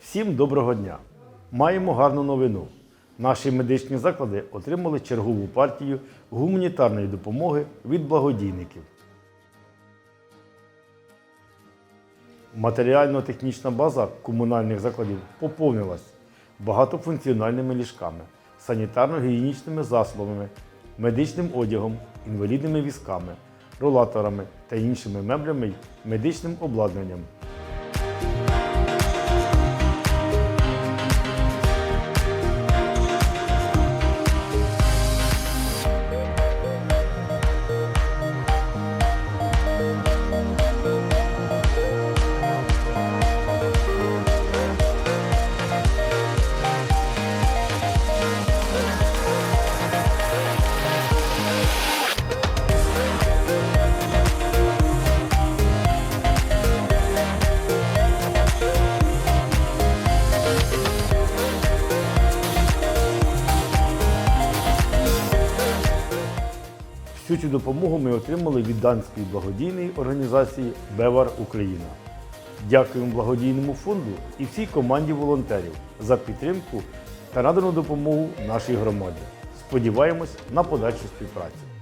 Всім доброго дня! Маємо гарну новину. Наші медичні заклади отримали чергову партію гуманітарної допомоги від благодійників. Матеріально-технічна база комунальних закладів поповнилась багатофункціональними ліжками, санітарно-гігієнічними засобами, медичним одягом, інвалідними візками, ролаторами та іншими меблями й медичним обладнанням. Всю цю допомогу ми отримали від данської благодійної організації Бевар Україна. Дякуємо благодійному фонду і всій команді волонтерів за підтримку та надану допомогу нашій громаді. Сподіваємось на подальшу співпрацю.